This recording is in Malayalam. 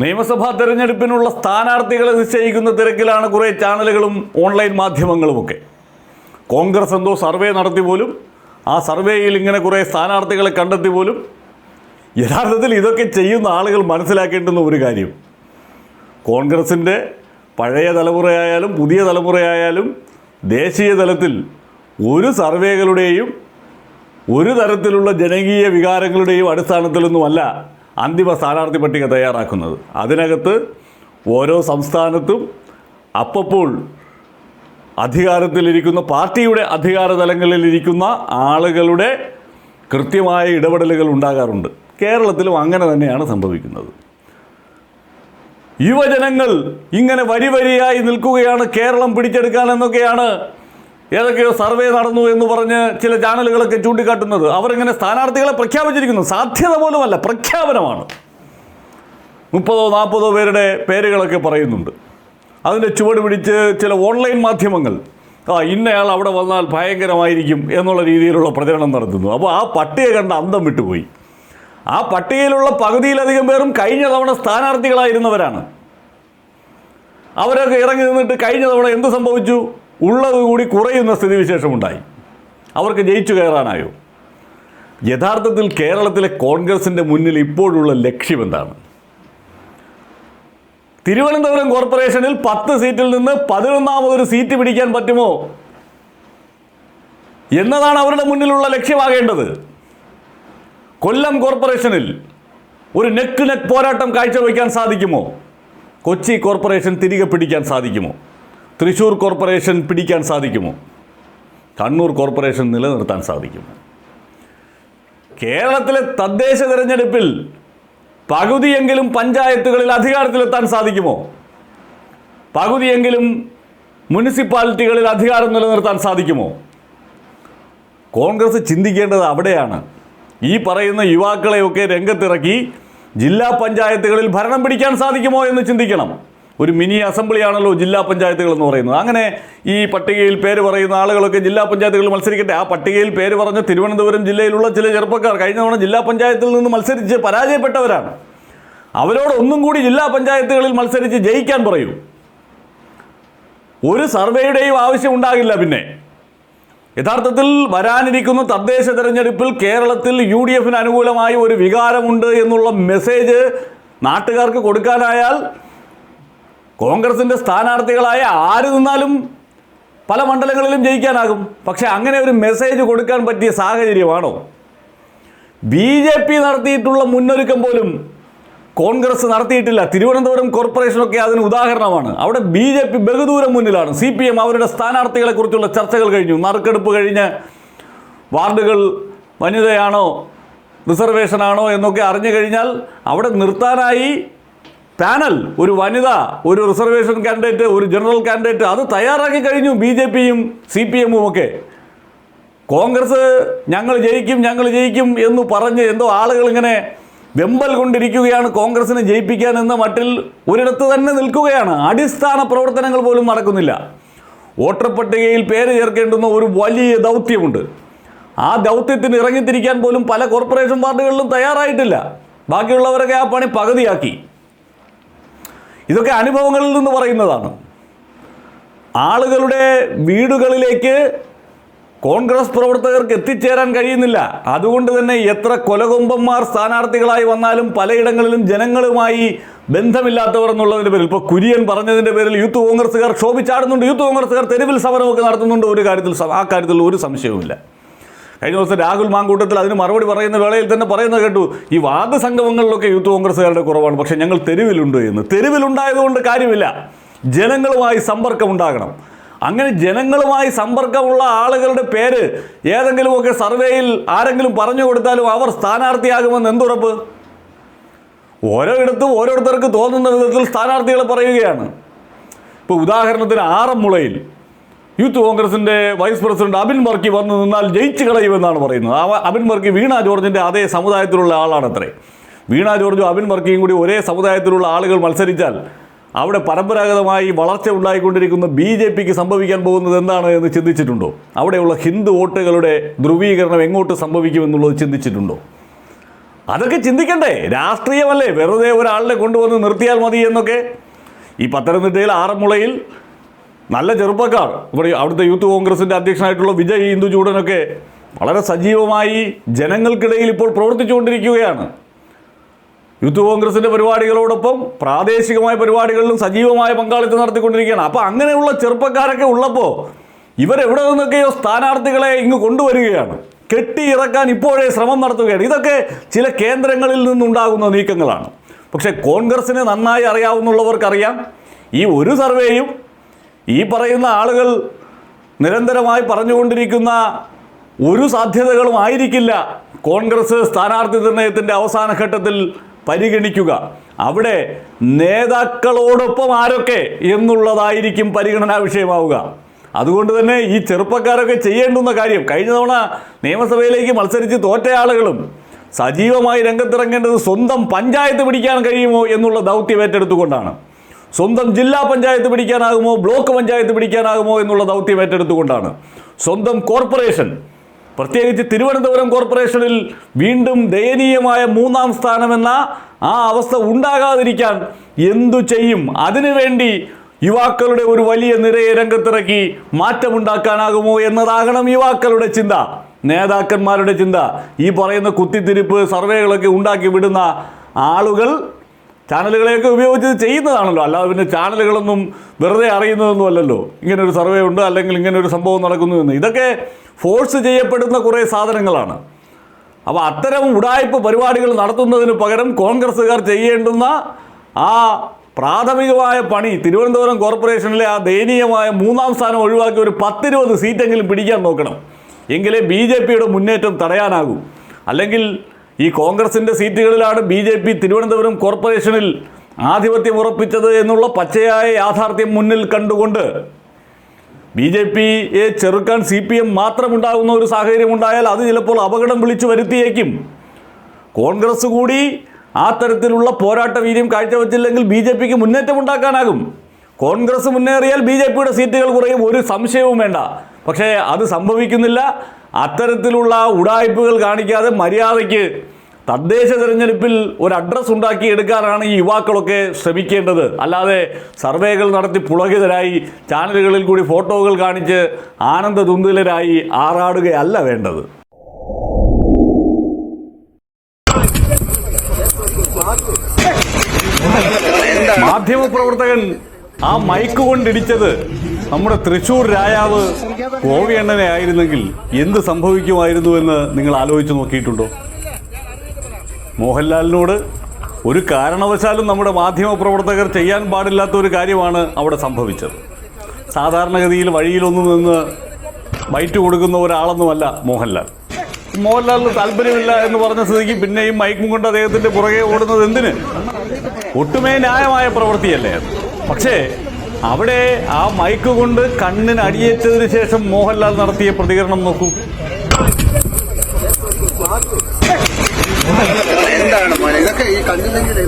നിയമസഭാ തിരഞ്ഞെടുപ്പിനുള്ള സ്ഥാനാർത്ഥികളെ നിശ്ചയിക്കുന്ന തിരക്കിലാണ് കുറേ ചാനലുകളും ഓൺലൈൻ മാധ്യമങ്ങളുമൊക്കെ. കോൺഗ്രസ് എന്തോ സർവേ നടത്തി പോലും ആ സർവേയിൽ ഇങ്ങനെ കുറേ സ്ഥാനാർത്ഥികളെ കണ്ടെത്തി പോലും യഥാർത്ഥത്തിൽ ഇതൊക്കെ ചെയ്യുന്ന ആളുകൾ മനസ്സിലാക്കേണ്ടുന്ന ഒരു കാര്യം. കോൺഗ്രസിന്റെ പഴയ തലമുറയായാലും പുതിയ തലമുറയായാലും ദേശീയ തലത്തിൽ ഒരു സർവേകളുടെയും ഒരു തരത്തിലുള്ള ജനകീയ വികാരങ്ങളുടെയും അടിസ്ഥാനത്തിലൊന്നുമല്ല അന്തിമ സ്ഥാനാർത്ഥി പട്ടിക തയ്യാറാക്കുന്നത്. അതിനകത്ത് ഓരോ സംസ്ഥാനത്തും അപ്പപ്പോൾ അധികാരത്തിലിരിക്കുന്ന പാർട്ടിയുടെ അധികാര തലങ്ങളിലിരിക്കുന്ന ആളുകളുടെ കൃത്യമായ ഇടപെടലുകൾ ഉണ്ടാകാറുണ്ട്. കേരളത്തിലും അങ്ങനെ തന്നെയാണ് സംഭവിക്കുന്നത്. യുവജനങ്ങൾ ഇങ്ങനെ വരി വരിയായി നിൽക്കുകയാണ് കേരളം പിടിച്ചെടുക്കാൻ എന്നൊക്കെയാണ് ഏതൊക്കെയോ സർവേ നടന്നു എന്ന് പറഞ്ഞ് ചില ചാനലുകളൊക്കെ ചൂണ്ടിക്കാട്ടുന്നത് അവരിങ്ങനെ സ്ഥാനാർത്ഥികളെ പ്രഖ്യാപിച്ചിരിക്കുന്നു. സാധ്യത പോലുമല്ല പ്രഖ്യാപനമാണ്. മുപ്പതോ നാൽപ്പതോ പേരുടെ പേരുകളൊക്കെ പറയുന്നുണ്ട്. അതിന്റെ ചുവട് പിടിച്ച് ചില ഓൺലൈൻ മാധ്യമങ്ങൾ ആ ഇന്നയാൾ അവിടെ വന്നാൽ ഭയങ്കരമായിരിക്കും എന്നുള്ള രീതിയിലുള്ള പ്രചരണം നടത്തുന്നു. അപ്പോൾ ആ പട്ടിക കണ്ട അന്തം വിട്ടുപോയി. ആ പട്ടികയിലുള്ള പകുതിയിലധികം പേരും കഴിഞ്ഞ തവണ സ്ഥാനാർത്ഥികളായിരുന്നവരാണ്. അവരൊക്കെ ഇറങ്ങി നിന്നിട്ട് കഴിഞ്ഞ തവണ എന്ത് സംഭവിച്ചു? ഉള്ളത് കൂടി കുറയുന്ന സ്ഥിതിവിശേഷമുണ്ടായി. അവർക്ക് ജയിച്ചു കയറാനായോ? യഥാർത്ഥത്തിൽ കേരളത്തിലെ കോൺഗ്രസിന്റെ മുന്നിൽ ഇപ്പോഴുള്ള ലക്ഷ്യം എന്താണ്? തിരുവനന്തപുരം കോർപ്പറേഷനിൽ പത്ത് സീറ്റിൽ നിന്ന് പതിനൊന്നാമതൊരു സീറ്റ് പിടിക്കാൻ പറ്റുമോ? എന്നതാണ് അവരുടെ മുന്നിലുള്ള ലക്ഷ്യമാകേണ്ടത്. കൊല്ലം കോർപ്പറേഷനിൽ ഒരു നെക്ക് നെക്ക് പോരാട്ടം കാഴ്ചവെക്കാൻ സാധിക്കുമോ? കൊച്ചി കോർപ്പറേഷൻ തിരികെ പിടിക്കാൻ സാധിക്കുമോ? തൃശ്ശൂർ കോർപ്പറേഷൻ പിടിക്കാൻ സാധിക്കുമോ? കണ്ണൂർ കോർപ്പറേഷൻ നിലനിർത്താൻ സാധിക്കുമോ? കേരളത്തിലെ തദ്ദേശ തിരഞ്ഞെടുപ്പിൽ പകുതിയെങ്കിലും പഞ്ചായത്തുകളിൽ അധികാരത്തിലെത്താൻ സാധിക്കുമോ? പകുതിയെങ്കിലും മുനിസിപ്പാലിറ്റികളിൽ അധികാരം നിലനിർത്താൻ സാധിക്കുമോ? കോൺഗ്രസ് ചിന്തിക്കേണ്ടത് അവിടെയാണ്. ഈ പറയുന്ന യുവാക്കളെയൊക്കെ രംഗത്തിറക്കി ജില്ലാ പഞ്ചായത്തുകളിൽ ഭരണം പിടിക്കാൻ സാധിക്കുമോ എന്ന് ചിന്തിക്കണം. ഒരു മിനി അസംബ്ലിയാണല്ലോ ജില്ലാ പഞ്ചായത്തുകൾ എന്ന് പറയുന്നത്. അങ്ങനെ ഈ പട്ടികയിൽ പേര് പറയുന്ന ആളുകളൊക്കെ ജില്ലാ പഞ്ചായത്തുകളിൽ മത്സരിക്കട്ടെ. ആ പട്ടികയിൽ പേര് പറഞ്ഞ തിരുവനന്തപുരം ജില്ലയിലുള്ള ചില ചെറുപ്പക്കാർ കഴിഞ്ഞ തവണ ജില്ലാ പഞ്ചായത്തിൽ നിന്ന് മത്സരിച്ച് പരാജയപ്പെട്ടവരാണ്. അവരോട് ഒന്നും കൂടി ജില്ലാ പഞ്ചായത്തുകളിൽ മത്സരിച്ച് ജയിക്കാൻ പറയൂ. ഒരു സർവേയുടെയും ആവശ്യം ഉണ്ടാകില്ല പിന്നെ. യഥാർത്ഥത്തിൽ വരാനിരിക്കുന്ന തദ്ദേശ തെരഞ്ഞെടുപ്പിൽ കേരളത്തിൽ യു ഡി എഫിന് അനുകൂലമായി ഒരു വികാരമുണ്ട് എന്നുള്ള മെസ്സേജ് നാട്ടുകാർക്ക് കൊടുക്കാനായാൽ കോൺഗ്രസിന്റെ സ്ഥാനാർത്ഥികളായ ആര് നിന്നാലും പല മണ്ഡലങ്ങളിലും ജയിക്കാനാകും. പക്ഷേ അങ്ങനെ ഒരു മെസ്സേജ് കൊടുക്കാൻ പറ്റിയ സാഹചര്യമാണോ? ബി ജെ പി നടത്തിയിട്ടുള്ള മുന്നൊരുക്കം പോലും കോൺഗ്രസ് നടത്തിയിട്ടില്ല. തിരുവനന്തപുരം കോർപ്പറേഷനൊക്കെ അതിന് ഉദാഹരണമാണ്. അവിടെ ബി ജെ പി ബഹുദൂരം മുന്നിലാണ്. സി പി എം അവരുടെ സ്ഥാനാർത്ഥികളെക്കുറിച്ചുള്ള ചർച്ചകൾ കഴിഞ്ഞു. നറുക്കെടുപ്പ് കഴിഞ്ഞ് വാർഡുകൾ വനിതയാണോ റിസർവേഷനാണോ എന്നൊക്കെ അറിഞ്ഞു കഴിഞ്ഞാൽ അവിടെ നിർത്താനായി പാനൽ ഒരു വനിത ഒരു റിസർവേഷൻ കാൻഡിഡേറ്റ് ഒരു ജനറൽ കാൻഡിഡേറ്റ് അത് തയ്യാറാക്കി കഴിഞ്ഞു ബി ജെ പിയും സി പി എമ്മും ഒക്കെ. കോൺഗ്രസ് ഞങ്ങൾ ജയിക്കും ഞങ്ങൾ ജയിക്കും എന്ന് പറഞ്ഞ് എന്തോ ആളുകൾ ഇങ്ങനെ വെമ്പൽ കൊണ്ടിരിക്കുകയാണ് കോൺഗ്രസിനെ ജയിപ്പിക്കാൻ എന്ന മട്ടിൽ ഒരിടത്ത് തന്നെ നിൽക്കുകയാണ്. അടിസ്ഥാന പ്രവർത്തനങ്ങൾ പോലും നടക്കുന്നില്ല. വോട്ടർ പട്ടികയിൽ പേര് ചേർക്കേണ്ടുന്ന ഒരു വലിയ ദൗത്യമുണ്ട്. ആ ദൗത്യത്തിന് ഇറങ്ങിത്തിരിക്കാൻ പോലും പല കോർപ്പറേഷൻ വാർഡുകളിലും തയ്യാറായിട്ടില്ല. ബാക്കിയുള്ളവരൊക്കെ ആ പണി പകുതിയാക്കി. ഇതൊക്കെ അനുഭവങ്ങളിൽ നിന്ന് പറയുന്നതാണ്. ആളുകളുടെ വീടുകളിലേക്ക് കോൺഗ്രസ് പ്രവർത്തകർക്ക് എത്തിച്ചേരാൻ കഴിയുന്നില്ല. അതുകൊണ്ട് തന്നെ എത്ര കൊലകൊമ്പന്മാർ സ്ഥാനാർത്ഥികളായി വന്നാലും പലയിടങ്ങളിലും ജനങ്ങളുമായി ബന്ധമില്ലാത്തവർ എന്നുള്ളതിന്റെ പേരിൽ. ഇപ്പോൾ കുര്യൻ പറഞ്ഞതിന്റെ പേരിൽ യൂത്ത് കോൺഗ്രസ്സുകാർ ക്ഷോഭിച്ചാടുന്നുണ്ട്. യൂത്ത് കോൺഗ്രസ്സുകാർ തെരുവിൽ സമരമൊക്കെ നടത്തുന്നുണ്ട്. ഒരു കാര്യത്തിൽ ആ കാര്യത്തിൽ ഒരു സംശയവുമില്ല. കഴിഞ്ഞ ദിവസം രാഹുൽ മാങ്കൂട്ടത്തിൽ അതിന് മറുപടി പറയുന്ന വേളയിൽ തന്നെ പറയുന്നത് കേട്ടു ഈ വാദ സംഗമങ്ങളിലൊക്കെ യൂത്ത് കോൺഗ്രസ്സുകാരുടെ കുറവാണ്. പക്ഷേ ഞങ്ങൾ തെരുവിലുണ്ട് എന്ന്. തെരുവിലുണ്ടായതുകൊണ്ട് കാര്യമില്ല. ജനങ്ങളുമായി സമ്പർക്കം ഉണ്ടാകണം അങ്ങനെ ജനങ്ങളുമായി സമ്പർക്കമുള്ള ആളുകളുടെ പേര് ഏതെങ്കിലുമൊക്കെ സർവേയിൽ ആരെങ്കിലും പറഞ്ഞു കൊടുത്താലും അവർ സ്ഥാനാർത്ഥിയാകുമെന്ന് എന്തുറപ്പ്? ഓരോ ഇടത്തും ഓരോരുത്തർക്ക് തോന്നുന്ന വിധത്തിൽ സ്ഥാനാർത്ഥികളെ പറയുകയാണ്. ഇപ്പോൾ ഉദാഹരണത്തിന് ആറന്മുളയിൽ യൂത്ത് കോൺഗ്രസിന്റെ വൈസ് പ്രസിഡന്റ് അബിൻ വർക്കി വന്നു നിന്നാൽ ജയിച്ചു കളയുമെന്നാണ് പറയുന്നത്. ആ അബിൻ വർക്കി വീണ ജോർജിന്റെ അതേ സമുദായത്തിലുള്ള ആളാണത്രേ. വീണ ജോർജും അബിൻ വർക്കിയും കൂടി ഒരേ സമുദായത്തിലുള്ള ആളുകൾ മത്സരിച്ചാൽ അവിടെ പരമ്പരാഗതമായി വളർച്ച ഉണ്ടായിക്കൊണ്ടിരിക്കുന്ന ബി ജെ പിക്ക് സംഭവിക്കാൻ പോകുന്നത് എന്താണ് എന്ന് ചിന്തിച്ചിട്ടുണ്ടോ? അവിടെയുള്ള ഹിന്ദു വോട്ടുകളുടെ ധ്രുവീകരണം എങ്ങോട്ട് സംഭവിക്കുമെന്നുള്ളത് ചിന്തിച്ചിട്ടുണ്ടോ? അതൊക്കെ ചിന്തിക്കണ്ടേ. രാഷ്ട്രീയമല്ലേ? വെറുതെ ഒരാളിനെ കൊണ്ടുവന്ന് നിർത്തിയാൽ മതി എന്നൊക്കെ. ഈ പത്തനംതിട്ടയിൽ ആറന്മുളയിൽ നല്ല ചെറുപ്പക്കാർ. ഇവിടെ അവിടുത്തെ യൂത്ത് കോൺഗ്രസിന്റെ അധ്യക്ഷനായിട്ടുള്ള വിജയ് ഇന്ദുചൂടനൊക്കെ വളരെ സജീവമായി ജനങ്ങൾക്കിടയിൽ ഇപ്പോൾ പ്രവർത്തിച്ചുകൊണ്ടിരിക്കുകയാണ്. യൂത്ത് കോൺഗ്രസിന്റെ പരിപാടികളോടൊപ്പം പ്രാദേശികമായ പരിപാടികളിലും സജീവമായ പങ്കാളിത്തം നടത്തിക്കൊണ്ടിരിക്കുകയാണ്. അപ്പോൾ അങ്ങനെയുള്ള ചെറുപ്പക്കാരൊക്കെ ഉള്ളപ്പോൾ ഇവരെവിടെ നിന്നൊക്കെയോ സ്ഥാനാർത്ഥികളെ ഇങ്ങ് കൊണ്ടുവരികയാണ്. കെട്ടിയിറക്കാൻ ഇപ്പോഴേ ശ്രമം നടത്തുകയാണ്. ഇതൊക്കെ ചില കേന്ദ്രങ്ങളിൽ നിന്നുണ്ടാകുന്ന നീക്കങ്ങളാണ്. പക്ഷേ കോൺഗ്രസിനെ നന്നായി അറിയാവുന്നുള്ളവർക്കറിയാം ഈ ഒരു സർവേയും ഈ പറയുന്ന ആളുകൾ നിരന്തരമായി പറഞ്ഞുകൊണ്ടിരിക്കുന്ന ഒരു സാധ്യതകളും ആയിരിക്കില്ല കോൺഗ്രസ് സ്ഥാനാർത്ഥി നിർണയത്തിന്റെ അവസാന ഘട്ടത്തിൽ പരിഗണിക്കുക. അവിടെ നേതാക്കളോടൊപ്പം ആരൊക്കെ എന്നുള്ളതായിരിക്കും പരിഗണനാ വിഷയമാവുക. അതുകൊണ്ട് തന്നെ ഈ ചെറുപ്പക്കാരൊക്കെ ചെയ്യേണ്ടുന്ന കാര്യം കഴിഞ്ഞ തവണ നിയമസഭയിലേക്ക് മത്സരിച്ച് തോറ്റ ആളുകളും സജീവമായി രംഗത്തിറങ്ങേണ്ടത് സ്വന്തം പഞ്ചായത്ത് പിടിക്കാൻ കഴിയുമോ എന്നുള്ള ദൗത്യം ഏറ്റെടുത്തുകൊണ്ടാണ്. സ്വന്തം ജില്ലാ പഞ്ചായത്ത് പിടിക്കാനാകുമോ ബ്ലോക്ക് പഞ്ചായത്ത് പിടിക്കാനാകുമോ എന്നുള്ള ദൗത്യം ഏറ്റെടുത്തുകൊണ്ടാണ്. സ്വന്തം കോർപ്പറേഷൻ പ്രത്യേകിച്ച് തിരുവനന്തപുരം കോർപ്പറേഷനിൽ വീണ്ടും ദയനീയമായ മൂന്നാം സ്ഥാനമെന്ന ആ അവസ്ഥ ഉണ്ടാകാതിരിക്കാൻ എന്തു ചെയ്യും? അതിനുവേണ്ടി യുവാക്കളുടെ ഒരു വലിയ നിരയെ രംഗത്തിറക്കി മാറ്റമുണ്ടാക്കാനാകുമോ എന്നതാകണം യുവാക്കളുടെ ചിന്ത. നേതാക്കന്മാരുടെ ചിന്ത. ഈ പറയുന്ന കുത്തിത്തിരിപ്പ് സർവേകളൊക്കെ ഉണ്ടാക്കി വിടുന്ന ആളുകൾ ചാനലുകളെയൊക്കെ ഉപയോഗിച്ച് ചെയ്യുന്നതാണല്ലോ. അല്ലാതെ പിന്നെ ചാനലുകളൊന്നും വെറുതെ അറിയുന്നതൊന്നും അല്ലല്ലോ. ഇങ്ങനൊരു സർവേ ഉണ്ട് അല്ലെങ്കിൽ ഇങ്ങനൊരു സംഭവം നടക്കുന്നു എന്ന്. ഇതൊക്കെ ഫോഴ്സ് ചെയ്യപ്പെടുന്ന കുറേ സാധനങ്ങളാണ്. അപ്പോൾ അത്തരം ഉടായ്പ പരിപാടികൾ നടത്തുന്നതിന് പകരം കോൺഗ്രസ്സുകാർ ചെയ്യേണ്ടുന്ന ആ പ്രാഥമികമായ പണി തിരുവനന്തപുരം കോർപ്പറേഷനിലെ ആ ദയനീയമായ മൂന്നാം സ്ഥാനം ഒഴിവാക്കി ഒരു പത്തിരുപത് സീറ്റെങ്കിലും പിടിക്കാൻ നോക്കണം. എങ്കിലേ ബി ജെ പിയുടെ മുന്നേറ്റം തടയാനാകൂ. അല്ലെങ്കിൽ ഈ കോൺഗ്രസിന്റെ സീറ്റുകളിലാണ് ബി ജെ പി തിരുവനന്തപുരം കോർപ്പറേഷനിൽ ആധിപത്യം ഉറപ്പിച്ചത് എന്നുള്ള പച്ചയായ യാഥാർത്ഥ്യം മുന്നിൽ കണ്ടുകൊണ്ട് ബി ജെ പിയെ ചെറുക്കാൻ സി പി എം മാത്രമുണ്ടാകുന്ന ഒരു സാഹചര്യം ഉണ്ടായാൽ അത് ചിലപ്പോൾ അപകടം വിളിച്ചു വരുത്തിയേക്കും. കോൺഗ്രസ് കൂടി ആ തരത്തിലുള്ള പോരാട്ട വീര്യം കാഴ്ചവെച്ചില്ലെങ്കിൽ ബി ജെ പിക്ക് മുന്നേറ്റം ഉണ്ടാക്കാനാകും. കോൺഗ്രസ് മുന്നേറിയാൽ ബി ജെ പിയുടെ സീറ്റുകൾ കുറയും. ഒരു സംശയവും വേണ്ട. പക്ഷേ അത് സംഭവിക്കുന്നില്ല. അത്തരത്തിലുള്ള ഉടായ്പകൾ കാണിക്കാതെ മര്യാദയ്ക്ക് തദ്ദേശ തിരഞ്ഞെടുപ്പിൽ ഒരു അഡ്രസ്സ് ഉണ്ടാക്കി എടുക്കാനാണ് ഈ യുവാക്കളൊക്കെ ശ്രമിക്കേണ്ടത്. അല്ലാതെ സർവേകൾ നടത്തി പുളകിതരായി ചാനലുകളിൽ കൂടി ഫോട്ടോകൾ കാണിച്ച് ആനന്ദ തുന്തിലരായി ആറാടുകയല്ല വേണ്ടത്. മാധ്യമപ്രവർത്തകൻ ആ മൈക്ക് കൊണ്ടിടിച്ചത് നമ്മുടെ തൃശൂർ രാജാവ് കോവിയണ്ണനെ ആയിരുന്നെങ്കിൽ എന്ത് സംഭവിക്കുമായിരുന്നു എന്ന് നിങ്ങൾ ആലോചിച്ച് നോക്കിയിട്ടുണ്ടോ? മോഹൻലാലിനോട് ഒരു കാരണവശാലും നമ്മുടെ മാധ്യമ പ്രവർത്തകർ ചെയ്യാൻ പാടില്ലാത്ത ഒരു കാര്യമാണ് അവിടെ സംഭവിച്ചത്. സാധാരണഗതിയിൽ വഴിയിലൊന്നും നിന്ന് ബൈറ്റ് കൊടുക്കുന്ന ഒരാളൊന്നുമല്ല മോഹൻലാൽ. മോഹൻലാലിന് താല്പര്യമില്ല എന്ന് പറഞ്ഞ സ്ഥിതിക്ക് പിന്നെയും മൈക്കും കൊണ്ട് അദ്ദേഹത്തിന്റെ പുറകെ ഓടുന്നത് എന്തിന്? ഒട്ടുമേ ന്യായമായ പ്രവൃത്തിയല്ലേ പക്ഷേ അവിടെ ആ മൈക്ക് കൊണ്ട് കണ്ണിന് അടിയേറ്റതിന് ശേഷം മോഹൻലാൽ നടത്തിയ പ്രതികരണം നോക്കൂ. എന്താണ് മോനെ? ഇതൊക്കെ ഈ കണ്ടില്ലെങ്കിൽ